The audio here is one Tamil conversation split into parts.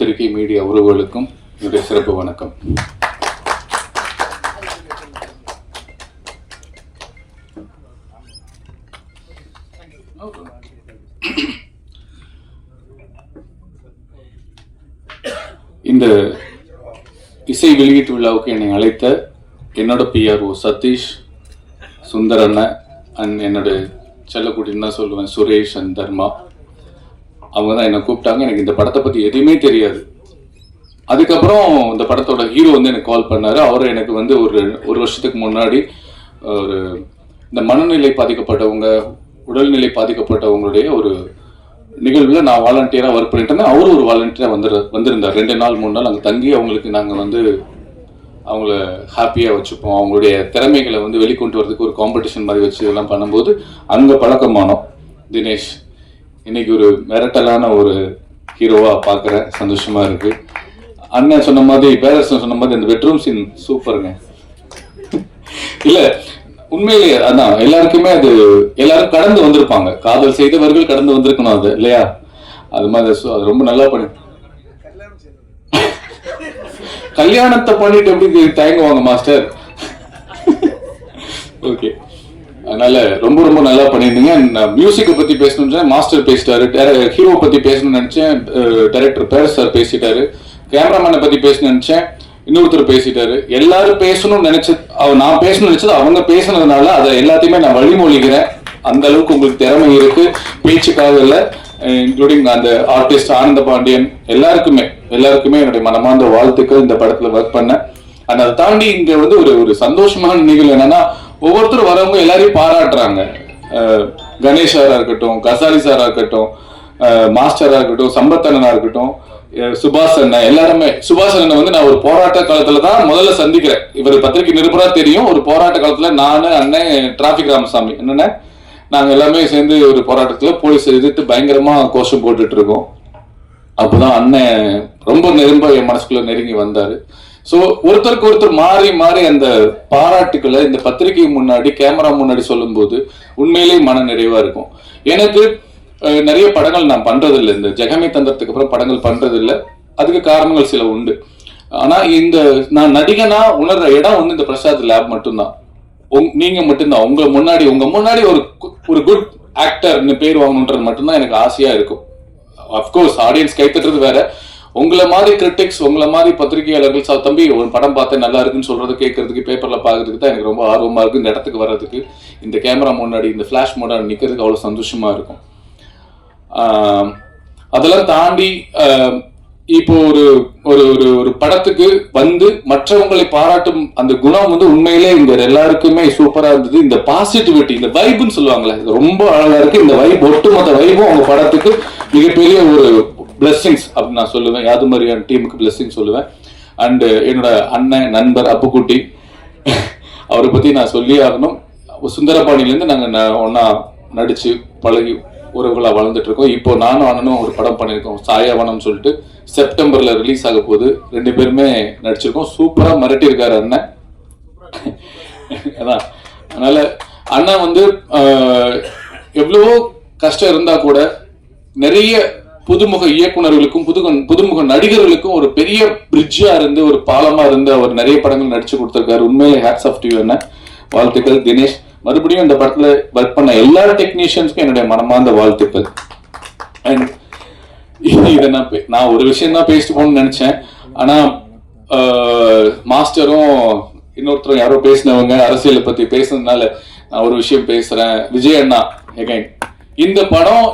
பத்திரிகை மீடியா உறவுகளுக்கும் என்னுடைய சிறப்பு வணக்கம். இந்த இசை வெளியீட்டு விழாவுக்கு என்னை அழைத்த என்னோட பிஆர்ஓ சதீஷ் சுந்தரண்ண அண்ட் என்னோட செல்லக்குட்டின்னு தான் சொல்லுவேன் சுரேஷ் அண்ட் தர்மா. அவங்க தான் என்னை கூப்பிட்டாங்க. எனக்கு இந்த படத்தை பற்றி எதுவுமே தெரியாது. அதுக்கப்புறம் இந்த படத்தோட ஹீரோ வந்து எனக்கு கால் பண்ணார். அவர் எனக்கு வந்து ஒரு ஒரு வருஷத்துக்கு முன்னாடி ஒரு இந்த மனநிலை பாதிக்கப்பட்டவங்க உடல்நிலை பாதிக்கப்பட்டவங்களுடைய ஒரு நிகழ்வில் நான் வாலண்டியராக ஒர்க் பண்ணிட்டு இருந்தேன். அவரும் ஒரு வாலண்டியராக வந்து வந்திருந்தார். ரெண்டு நாள் மூணு நாள் அங்கே தங்கி அவங்களுக்கு நாங்கள் வந்து அவங்கள ஹாப்பியாக வச்சுப்போம். அவங்களுடைய திறமைகளை வந்து வெளிக்கொண்டு வரதுக்கு ஒரு காம்படிஷன் மாதிரி வச்சு இதெல்லாம் பண்ணும்போது அங்கே பழக்கமானோம். தினேஷ். இன்னைக்கு ஒரு மிரட்டலான ஒரு ஹீரோவாக பார்க்குறேன் சந்தோஷமா இருக்கு. அண்ணன் சொன்ன மாதிரி பேரரசன் சொன்ன மாதிரி அந்த பெட்ரூம் சீன் சூப்பருங்க. இல்ல உண்மையிலேயே அதான் எல்லாருக்குமே அது எல்லாரும் கடந்து வந்திருப்பாங்க. காதல் செய்தவர்கள் கடந்து வந்திருக்கணும் அது இல்லையா? அது மாதிரி அது ரொம்ப நல்லா பண்ணி கல்யாணத்தை பண்ணிட்டு எப்படி தயங்குவாங்க மாஸ்டர்? ஓகே. அதனால ரொம்ப ரொம்ப நல்லா பண்ணியிருந்தீங்க. நான் மியூசிக்கை பற்றி பேசணும்னு மாஸ்டர் பேசிட்டாரு. ஹீரோ பற்றி பேசணும்னு நினச்சேன். டைரக்டர் பேரஸ் சார் பேசிட்டாரு. கேமராமேனை பற்றி பேசணும்னு நினச்சேன். இன்னொருத்தர் பேசிட்டாரு. எல்லாரும் பேசணும்னு நினைச்சது அவ நான் பேசணும்னு நினைச்சது அவங்க பேசுனதுனால அதை எல்லாத்தையுமே நான் வழிமொழிகிறேன். அந்த அளவுக்கு உங்களுக்கு திறமை இருக்கு. பேச்சுக்காக இல்லை இன்க்ளூடிங் அந்த ஆர்டிஸ்ட் ஆனந்த பாண்டியன். எல்லாருக்குமே எல்லாருக்குமே என்னுடைய மனமார்ந்த வாழ்த்துக்கள் இந்த படத்துல ஒர்க் பண்ணேன் and அதை தாண்டி இங்க வந்து ஒரு ஒரு சந்தோஷமான நிகழ்வு என்னன்னா ஒவ்வொருத்தரும் வரவங்க எல்லாரையும் பாராட்டுறாங்க. கணேஷ் சாரா இருக்கட்டும் கசாரி சாரா இருக்கட்டும் மாஸ்டராக மாஸ்டரா இருக்கட்டும் சம்பத்தண்ணனா இருக்கட்டும் சுபாஷ் அண்ணன் எல்லாருமே. சுபாஷ் அண்ணன் வந்து நான் ஒரு போராட்ட காலத்துல தான் முதல்ல சந்திக்கிறேன். இவர் பத்திரிகை நிருபரா தெரியும். ஒரு போராட்ட காலத்துல நானு அண்ணன் டிராபிக் ராமசாமி. என்னென்ன? நாங்க எல்லாமே சேர்ந்து ஒரு போராட்டத்துல போலீஸ் எதிர்த்து பயங்கரமா கோஷம் போட்டுட்டு இருக்கோம். அப்பதான் அண்ணன் ரொம்ப நெரும்ப என் மனசுக்குள்ள நெருங்கி வந்தாரு. சோ ஒருத்தருக்கு ஒருத்தர் மாறி மாறி அந்த பாராட்டுக்களை இந்த பத்திரிகை முன்னாடி கேமரா முன்னாடி சொல்லும்போது உண்மையிலேயே மன நிறைவா இருக்கும். எனக்கு நிறைய படங்கள் நான் பண்றது இந்த ஜெகமே தந்திரத்துக்கு அப்புறம் படங்கள் பண்றது இல்லை அதுக்கு காரணங்கள் சில உண்டு. ஆனா இந்த நான் நடிகனா உணர்ற இடம் வந்து இந்த பிரசாத் லேப் மட்டும்தான். உங்- நீங்க மட்டும்தான். உங்க முன்னாடி உங்க முன்னாடி ஒரு கு- ஒரு குட் ஆக்டர்னு பேர் வாங்கணுன்றது மட்டும்தான் எனக்கு ஆசையா இருக்கும். அஃப்கோர்ஸ் ஆடியன்ஸ் கைத்தட்டுறது வேற. உங்களை மாதிரி கிரிட்டிக்ஸ் உங்களை மாதிரி பத்திரிகையாளர்கள் சா தம்பி ஒரு படம் பார்த்தேன் நல்லா இருக்குன்னு சொல்றது கேட்கறதுக்கு பேப்பர்ல பாக்குறதுக்கு தான் எனக்கு ரொம்ப ஆர்வமா இருக்கு. இந்த இடத்துக்கு வர்றதுக்கு இந்த கேமரா முன்னாடி இந்த ஃபிளாஷ் முன்னாடி நிக்கிறதுக்கு அவ்வளவு சந்தோஷமா இருக்கும். அதெல்லாம் தாண்டி இப்போ ஒரு ஒரு ஒரு ஒரு படத்துக்கு வந்து மற்றவங்களை பாராட்டும் அந்த குணம் வந்து உண்மையிலே இங்க எல்லாருக்குமே சூப்பரா இருந்தது. இந்த பாசிட்டிவிட்டி இந்த வைப்னு சொல்லுவாங்களே ரொம்ப அழகா இருக்கு. இந்த வைப் ஒட்டுமொத்த வைபும் அவங்க படத்துக்கு மிகப்பெரிய ஒரு பிளெஸ்ஸிங்ஸ் அப்படின்னு நான் சொல்லுவேன். யாது மாதிரியான டீமுக்கு பிளெஸ்ஸிங் சொல்லுவேன். அண்ட் uh, என்னோட அண்ணன் நண்பர் அப்புக்குட்டி அவரை பத்தி நான் சொல்லி ஆகணும். சுந்தரபாணிலேருந்து நாங்கள் ஒன்றா நடித்து நடிச்சு பழகி உறவுகளாக வளர்ந்துட்டு இருக்கோம் இப்போ நானும் அண்ணனும் ஒரு படம் பண்ணியிருக்கோம். சாயாவனம் சொல்லிட்டு செப்டம்பர்ல ரிலீஸ் ஆக போகுது. ரெண்டு பேருமே நடிச்சிருக்கோம். சூப்பரா மிரட்டியிருக்காரு அண்ணன். அதான். அதனால அண்ணன் வந்து எவ்வளவோ கஷ்டம் இருந்தா கூட நிறைய புதுமுக இயக்குனர்களுக்கும் புது புதுமுக நடிகர்களுக்கும் ஒரு பெரிய பிரிட்ஜா இருந்து ஒரு பாலமா இருந்து அவர் நிறைய படங்கள் நடிச்சு கொடுத்திருக்காரு. உண்மையிலே ஹேட்ஸ் ஆஃப் டியூ என்ன வாழ்த்துக்கள் தினேஷ். மறுபடியும் இந்த படத்துல ஒர்க் பண்ண எல்லா டெக்னீஷியன்ஸ்க்கும் என்னுடைய மனமார்ந்த வாழ்த்துக்கள். அண்ட் இதை நான் நான் ஒரு விஷயம் தான் பேசிட்டு போகணும்னு நினைச்சேன். ஆனா மாஸ்டரும் இன்னொருத்தரும் யாரோ பேசினவங்க அரசியலை பத்தி பேசுனதுனால நான் ஒரு விஷயம் பேசுறேன். விஜய் அண்ணா எகைன் இந்த படம்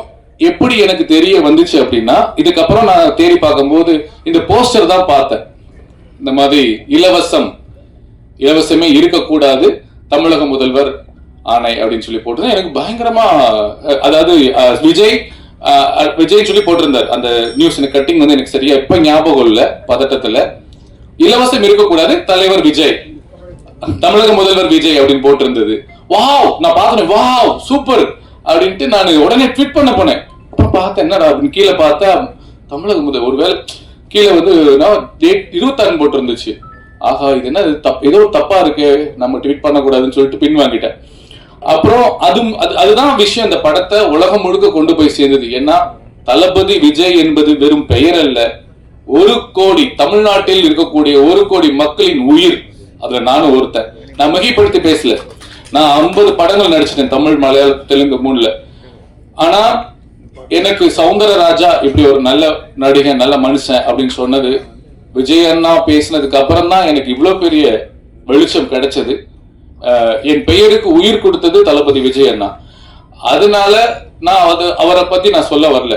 எப்படி எனக்கு தெரிய வந்துச்சு அப்படின்னா இதுக்கப்புறம் நான் தேடி பார்க்கும்போது இந்த போஸ்டர் தான் பார்த்தேன். இந்த மாதிரி இலவசம் இலவசமே இருக்கக்கூடாது தமிழக முதல்வர் ஆணை அப்படின்னு சொல்லி போட்டிருந்தேன். எனக்கு பயங்கரமா அதாவது விஜய் விஜய் சொல்லி போட்டிருந்தார். அந்த நியூஸ் எனக்கு கட்டிங் வந்து எனக்கு சரியா இப்ப ஞாபகம் இல்ல பதட்டத்துல. இலவசம் இருக்கக்கூடாது தலைவர் விஜய். தமிழக முதல்வர் விஜய் அப்படின்னு போட்டிருந்தது. வாவ் நான் பார்த்தேன் வாவ் சூப்பர் அப்படின்ட்டு நான் உடனே ட்விட் பண்ண போனேன். அப்புறம் பார்த்தேன் என்னடா அப்படின்னு கீழே பார்த்தா தமிழக முதல் ஒருவேளை கீழே வந்து டேட் இருபத்தாறு போட்டிருந்துச்சு. ஆஹா இது என்ன இது தப் ஏதோ தப்பா இருக்கு நம்ம ட்வீட் பண்ணக்கூடாதுன்னு சொல்லிட்டு பின் வாங்கிட்டேன். அப்புறம் அது அது- அதுதான் விஷயம். இந்த படத்தை உலகம் முழுக்க கொண்டு போய் சேர்ந்தது. ஏன்னா தளபதி விஜய் என்பது வெறும் பெயர் அல்ல. ஒரு கோடி தமிழ்நாட்டில் இருக்கக்கூடிய ஒரு கோடி மக்களின் உயிர். அதுல நானும் ஒருத்தன். நான் மிகைப்படுத்தி பேசல. நான் ஐம்பது படங்கள் நடிச்சிட்டேன் தமிழ் மலையாளம் தெலுங்கு மூணுல. ஆனா எனக்கு சௌந்தரராஜா இப்படி ஒரு நல்ல நடிகன் நல்ல மனுஷன் அப்படின்னு சொன்னது விஜய் அண்ணா பேசினதுக்கு அப்புறம் தான் எனக்கு இவ்வளோ பெரிய வெளிச்சம் கிடைச்சது. என் பெயருக்கு உயிர் கொடுத்தது தளபதி விஜய் அண்ணா. அதனால நான் அது அவரை பத்தி நான் சொல்ல வரல.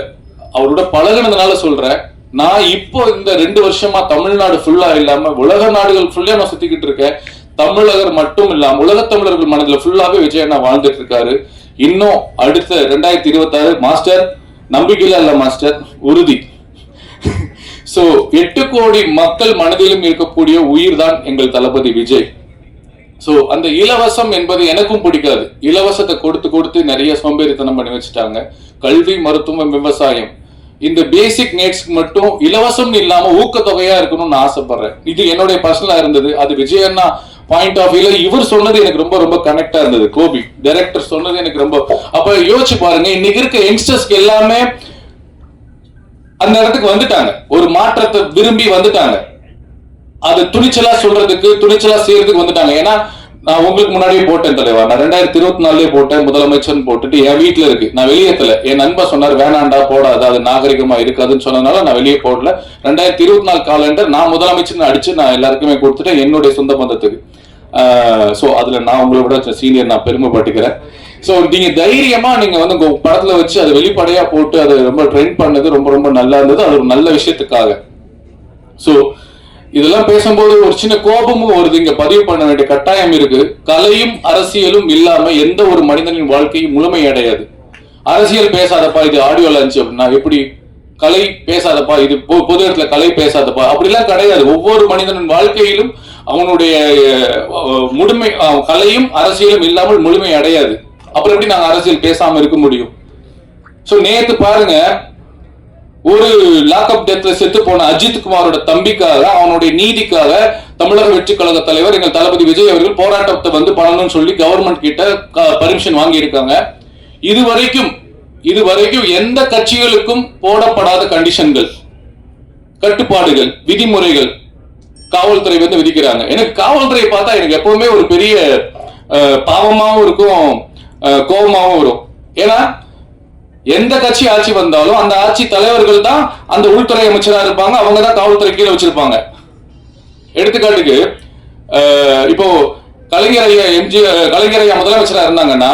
அவரோட பழகினதுனால சொல்றேன். நான் இப்போ இந்த ரெண்டு வருஷமா தமிழ்நாடு ஃபுல்லா இல்லாம உலக நாடுகள் ஃபுல்லா நான் சுத்திக்கிட்டு இருக்கேன். தமிழகர் மட்டும் இல்லாம உலக தமிழர்கள் மனதில் ஃபுல்லாவே விஜய் அண்ணா வாழ்ந்துட்டு இருக்காரு. இன்னும் அடுத்த ரெண்டாயிரத்தி இருபத்தாறு மாஸ்டர் நம்பிக்கையில இல்ல மாஸ்டர். உறுதி. சோ எட்டு கோடி மக்கள் மனதிலும் இருக்கக்கூடிய உயிர் தான் எங்கள் தளபதி விஜய். சோ அந்த இலவசம் என்பது எனக்கும் பிடிக்காது. இலவசத்தை கொடுத்து கொடுத்து நிறைய சோம்பேறித்தனம் பண்ணி வச்சுட்டாங்க. கல்வி மருத்துவம் விவசாயம். இந்த பேசிக் நீட்ஸ்க்கு மட்டும் இலவசம் இல்லாம ஊக்கத்தொகையா இருக்கணும்னு ஆசைப்படுறேன். இது என்னுடைய பர்சனலா இருந்தது. அது விஜய் அண்ணா பாயிண்ட் ஆஃப் வியூல இவர் சொன்னது எனக்கு ரொம்ப ரொம்ப கனெக்டா இருந்தது. கோபி டைரக்டர் சொன்னது எனக்கு ரொம்ப. அப்ப யோசிச்சு பாருங்க இன்னைக்கு இருக்க யங்ஸ்டர்ஸ்க்கு எல்லாமே அந்த இடத்துக்கு வந்துட்டாங்க. ஒரு மாற்றத்தை விரும்பி வந்துட்டாங்க. அது துணிச்சலா சொல்றதுக்கு துணிச்சலா செய்யறதுக்கு வந்துட்டாங்க. ஏன்னா நான் உங்களுக்கு முன்னாடியே போட்டேன் தலைவா. நான் ரெண்டாயிரத்தி இருபத்தி நாலுலயே போட்டேன். முதலமைச்சர்னு போட்டுட்டு என் வீட்டுல இருக்கு. நான் வெளியேத்தல என் நண்பா சொன்னார் வேணாண்டா போடாது. அது நாகரிகமா இருக்காதுன்னு சொன்னதுனால நான் வெளியே போடல. ரெண்டாயிரத்தி இருபத்தி நாலு காலண்டர் நான் முதலமைச்சர்னு அடிச்சு நான் எல்லாருக்குமே கொடுத்துட்டேன். என்னுடைய சொந்த பந்தத்துக்கு. ஸோ அதில் நான் உங்களை விட சீனியர் நான் பெருமைப்பட்டுக்கிறேன். ஸோ நீங்கள் தைரியமாக நீங்கள் வந்து உங்கள் படத்தில் வச்சு அதை வெளிப்படையாக போட்டு அதை ரொம்ப ட்ரெண்ட் பண்ணது ரொம்ப ரொம்ப நல்லா இருந்தது. அது ஒரு நல்ல விஷயத்துக்காக. ஸோ இதெல்லாம் பேசும்போது ஒரு சின்ன கோபமும் வருது. இங்க பதிவு பண்ண வேண்டிய கட்டாயம் இருக்கு. கலையும் அரசியலும் இல்லாம எந்த ஒரு மனிதனின் வாழ்க்கையும் முழுமை அடையாது அரசியல் பேசாதப்பா இது ஆடியோ லஞ்ச் அப்படின்னா எப்படி கலை பேசாதப்பா இது பொது இடத்துல கலை பேசாதப்பா? அப்படிலாம் கிடையாது. ஒவ்வொரு மனிதனின் வாழ்க்கையிலும் அவனுடைய முழுமை கலையும் அரசியலும் இல்லாமல் முழுமை அடையாது. அப்புறம் எப்படி நாங்கள் அரசியல் பேசாம இருக்க முடியும்? ஸோ நேற்று பாருங்க ஒரு லாக்அப் டெத்ல செத்து போன அஜித் குமாரோட தம்பிக்காக அவனுடைய நீதிக்காக தமிழக வெற்றி கழக தலைவர் எங்கள் தளபதி விஜய் அவர்கள் போராட்டத்தை வந்து பண்ணணும்னு சொல்லி கவர்மெண்ட் கிட்ட பர்மிஷன் வாங்கி இருக்காங்க இதுவரைக்கும் இதுவரைக்கும் எந்த கட்சிகளுக்கும் போடப்படாத கண்டிஷன்கள் கட்டுப்பாடுகள் விதிமுறைகள் காவல்துறை வந்து விதிக்கிறாங்க. எனக்கு காவல்துறை பார்த்தா எனக்கு எப்பவுமே ஒரு பெரிய பாவமாவும் இருக்கும் கோபமாவும் வரும். ஏன்னா எந்த கட்சி ஆட்சி வந்தாலும் அந்த ஆட்சி தலைவர்கள் தான் அந்த உள்துறை அமைச்சரா இருப்பாங்க அவங்க தான் காவல்துறை கீழே வச்சிருப்பாங்க. எடுத்துக்காட்டுக்கு இப்போ கலைஞர் ஐயா எம்ஜி கலைஞர் ஐயா முதலமைச்சரா இருந்தாங்கன்னா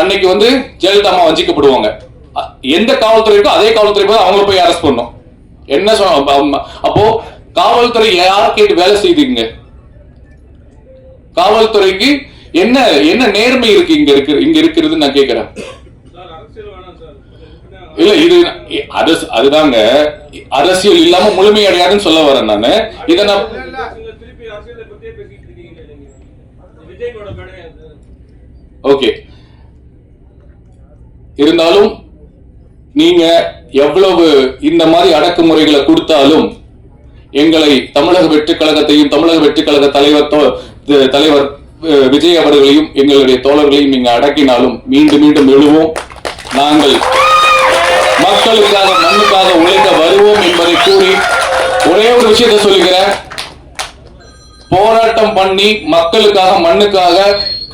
அன்னைக்கு வந்து ஜெயலலிதா அம்மா வஞ்சிக்கப்படுவாங்க. எந்த காவல்துறை இருக்கோ அதே காவல்துறை போய் அவங்கள போய் அரெஸ்ட் பண்ணும். என்ன சொன்ன அப்போ காவல்துறை யார் கேட்டு வேலை செய்துங்க? காவல்துறைக்கு என்ன என்ன நேர்மை இருக்கு இங்க இருக்கு இங்க இருக்கிறது நான் கேக்குறேன். இல்ல இது அதுதாங்க. அரசியல் இல்லாம முழுமையடையாதுன்னு சொல்ல வரேன் நானு. இதை நான் ஓகே. இருந்தாலும் நீங்க எவ்வளவு இந்த மாதிரி அடக்குமுறைகளை கொடுத்தாலும் எங்களை தமிழக வெற்றிக் கழகத்தையும் தமிழக வெற்றிக் கழக தலைவர் தலைவர் விஜய் அவர்களையும் எங்களுடைய தோழர்களையும் நீங்க அடக்கினாலும் மீண்டும் மீண்டும் எழுவோம். நாங்கள் மக்களுக்காக மண்ணுக்காக உழைக்க வருவோம் என்பதை கூறி ஒரே ஒரு விஷயத்தை சொல்லுகிறேன். போராட்டம் பண்ணி மக்களுக்காக மண்ணுக்காக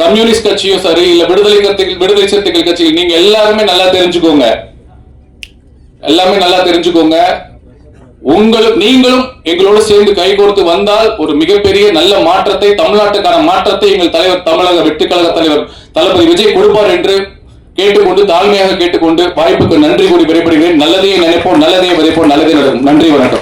கம்யூனிஸ்ட் கட்சியும் சரி இல்ல விடுதலை கட்சிகள் விடுதலை சிறுத்தைகள் கட்சிகள் நீங்க எல்லாருமே நல்லா தெரிஞ்சுக்கோங்க. எல்லாமே நல்லா தெரிஞ்சுக்கோங்க. உங்களும் நீங்களும் எங்களோடு சேர்ந்து கைகோர்த்து வந்தால் ஒரு மிகப்பெரிய நல்ல மாற்றத்தை தமிழ்நாட்டுக்கான மாற்றத்தை எங்கள் தலைவர் தமிழக வெட்டுக்கழக தலைவர் தளபதி விஜய் கொடுப்பார் என்று கேட்டுக்கொண்டு தாழ்மையாக கேட்டுக்கொண்டு வாய்ப்புக்கு நன்றி கூடி விடைபெறுகிறேன். நல்லதையே நினைப்போம் நல்லதையே விதைப்போம் நல்லதே நடக்கும். நன்றி வணக்கம்.